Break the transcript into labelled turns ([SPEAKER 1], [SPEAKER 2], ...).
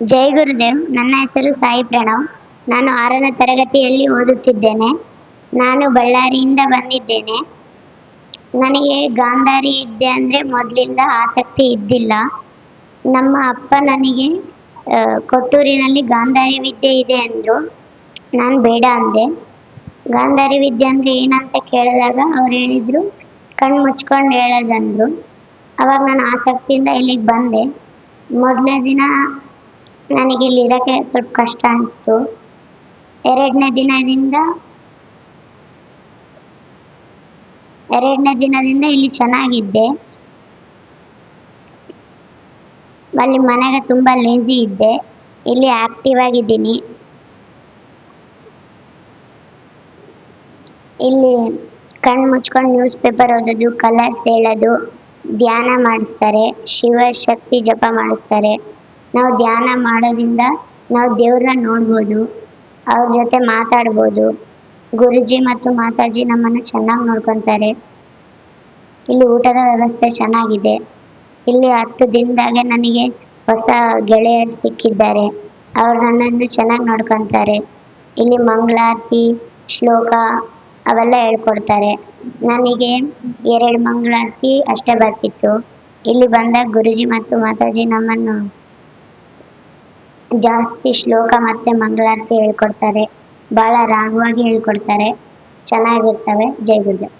[SPEAKER 1] ಜೈ ಗುರುದೇವ್. ನನ್ನ ಹೆಸರು ಸಾಯಿ ಪ್ರಣವ್. ನಾನು ಆರನೇ ತರಗತಿಯಲ್ಲಿ ಓದುತ್ತಿದ್ದೇನೆ. ನಾನು ಬಳ್ಳಾರಿಯಿಂದ ಬಂದಿದ್ದೇನೆ. ನನಗೆ ಗಾಂಧಾರಿ ವಿದ್ಯೆ ಅಂದರೆ ಮೊದಲಿಂದ ಆಸಕ್ತಿ ಇದ್ದಿಲ್ಲ. ನಮ್ಮ ಅಪ್ಪ ನನಗೆ ಕೊಟ್ಟೂರಿನಲ್ಲಿ ಗಾಂಧಾರಿ ವಿದ್ಯೆ ಇದೆ ಅಂದರು. ನಾನು ಬೇಡ ಅಂದೆ. ಗಾಂಧಾರಿ ವಿದ್ಯೆ ಅಂದರೆ ಏನಂತ ಕೇಳಿದಾಗ ಅವ್ರು ಹೇಳಿದರು ಕಣ್ಣು ಮುಚ್ಕೊಂಡು ಹೇಳೋದಂದ್ರು. ಅವಾಗ ನಾನು ಆಸಕ್ತಿಯಿಂದ ಇಲ್ಲಿಗೆ ಬಂದೆ. ಮೊದಲನೇ ದಿನ ನನಗೆ ಇಲ್ಲಿ ಇರೋಕ್ಕೆ ಸ್ವಲ್ಪ ಕಷ್ಟ ಅನಿಸ್ತು. ಎರಡನೇ ದಿನದಿಂದ ಎರಡನೇ ದಿನದಿಂದ ಇಲ್ಲಿ ಚೆನ್ನಾಗಿದ್ದೆ. ಅಲ್ಲಿ ಮನೆಗೆ ತುಂಬ ಲೇಜಿ ಇದ್ದೆ. ಇಲ್ಲಿ ಆಕ್ಟಿವ್ ಆಗಿದ್ದೀನಿ. ಇಲ್ಲಿ ಕಣ್ಣು ಮುಚ್ಕೊಂಡು ನ್ಯೂಸ್ ಪೇಪರ್ ಓದೋದು ಕಲರ್ಸ್ ಹೇಳೋದು, ಧ್ಯಾನ ಮಾಡಿಸ್ತಾರೆ ಶಿವಶಕ್ತಿ ಜಪ ಮಾಡಿಸ್ತಾರೆ. ನಾವು ಧ್ಯಾನ ಮಾಡೋದ್ರಿಂದ ನಾವು ದೇವ್ರನ್ನ ನೋಡ್ಬೋದು, ಅವ್ರ ಜೊತೆ ಮಾತಾಡ್ಬೋದು. ಗುರುಜಿ ಮತ್ತು ಮಾತಾಜಿ ನಮ್ಮನ್ನು ಚೆನ್ನಾಗಿ ನೋಡ್ಕೊತಾರೆ. ಇಲ್ಲಿ ಊಟದ ವ್ಯವಸ್ಥೆ ಚೆನ್ನಾಗಿದೆ. ಇಲ್ಲಿ ಹತ್ತು ದಿನದಾಗೆ ನನಗೆ ಹೊಸ ಗೆಳೆಯರು ಸಿಕ್ಕಿದ್ದಾರೆ. ಅವ್ರು ನನ್ನನ್ನು ಚೆನ್ನಾಗಿ ನೋಡ್ಕೊತಾರೆ. ಇಲ್ಲಿ ಮಂಗಳಾರತಿ, ಶ್ಲೋಕ ಅವೆಲ್ಲ ಹೇಳ್ಕೊಡ್ತಾರೆ. ನನಗೆ ಎರಡು ಮಂಗಳಾರತಿ ಅಷ್ಟೇ ಬರ್ತಿತ್ತು. ಇಲ್ಲಿ ಬಂದಾಗ ಗುರುಜಿ ಮತ್ತು ಮಾತಾಜಿ ನಮ್ಮನ್ನು ಜಾಸ್ತಿ ಶ್ಲೋಕ ಮತ್ತೆ ಮಂಗಳಾರತಿ ಹೇಳ್ಕೊಡ್ತಾರೆ. ಭಾಳ ರಾಗವಾಗಿ ಹೇಳ್ಕೊಡ್ತಾರೆ. ಚೆನ್ನಾಗಿರ್ತವೆ. ಜೈ ಗುರುದೇವ್.